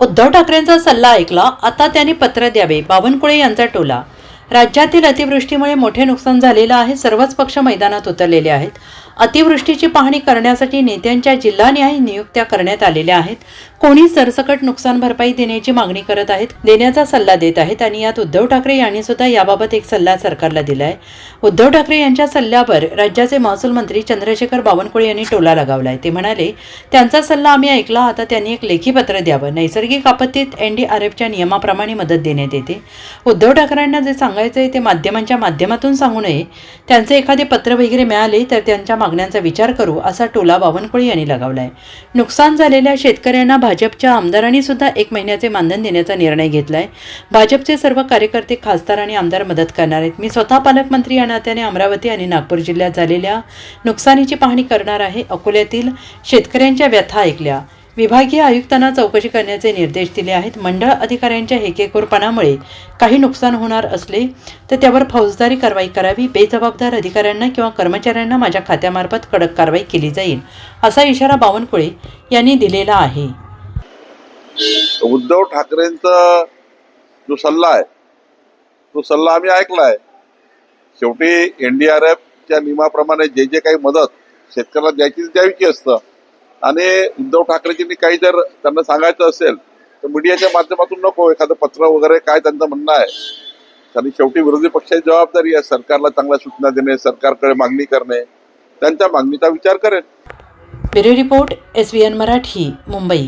उद्धव ठाकरेंचा सल्ला ऐकला आता त्यांनी पत्र द्यावे बावनकुळे यांचा टोला. राज्यातील अतिवृष्टीमुळे मोठे नुकसान झालेलं आहे सर्वच पक्ष मैदानात उतरलेले आहेत. अतिवृष्टीची पाहणी करण्यासाठी नेत्यांच्या जिल्हानिहाय नियुक्त्या करण्यात आलेल्या आहेत. कोणी सरसकट नुकसान भरपाई देण्याची मागणी करत आहेत देण्याचा सल्ला देत आहेत आणि यात उद्धव ठाकरे यांनी सुद्धा याबाबत एक सल्ला सरकारला दिला आहे उद्धव ठाकरे यांच्या सल्ल्यावर राज्याचे महसूल मंत्री चंद्रशेखर बावनकुळे यांनी टोला लगावलाय. ते म्हणाले त्यांचा सल्ला आम्ही ऐकला. आता त्यांनी एक लेखी पत्र द्यावं. नैसर्गिक आपत्तीत एन डी आर एफच्या नियमाप्रमाणे मदत देण्यात येते. उद्धव ठाकरेंना जे सांगायचं आहे ते माध्यमांच्या माध्यमातून सांगू नये. त्यांचे एखादे पत्र वगैरे मिळाले तर त्यांच्या मागण्यांचा विचार करू असा टोला बावनकुळे यांनी लगावलाय. नुकसान झालेल्या शेतकऱ्यांना भाजपच्या आमदारांनी सुद्धा एक महिन्याचे मानधन देण्याचा निर्णय घेतलाय. भाजपचे सर्व कार्यकर्ते खासदार आणि आमदार मदत करणार आहेत. मी स्वतः पालकमंत्री या नात्याने अमरावती आणि नागपूर जिल्ह्यात झालेल्या नुकसानीची पाहणी करणार आहे. अकोल्यातील शेतकऱ्यांच्या व्यथा ऐकल्या. विभागीय आयुक्तांना चौकशी करण्याचे निर्देश दिले आहेत. मंडळ अधिकाऱ्यांच्या हेकेखोरपणामुळे काही नुकसान होणार असले तर त्यावर फौजदारी कारवाई करावी बेजबाबदार अधिकाऱ्यांना किंवा कर्मचाऱ्यांना माझ्या खात्यामार्फत कडक कारवाई केली जाईल असा इशारा बावनकुळे यांनी दिलेला आहे. उद्धव ठाकरेंचा जो सल्ला आहे तो सल्ला आम्ही आहे शेवटी एनडीआरएफच्या नियमाप्रमाणे जे जे काही मदत शेतकऱ्याला द्यायची द्यावीची असतं. आणि उद्धव ठाकरेजींनी काही जर त्यांना सांगायचं असेल तर मीडियाच्या माध्यमातून नको एखादं पत्र वगैरे काय त्यांचं म्हणणं आहे. आणि शेवटी विरोधी पक्षाची जबाबदारी आहे सरकारला चांगल्या सूचना देणे सरकारकडे मागणी करणे. त्यांच्या मागणीचा विचार करेल bureau report S V N Marathi Mumbai.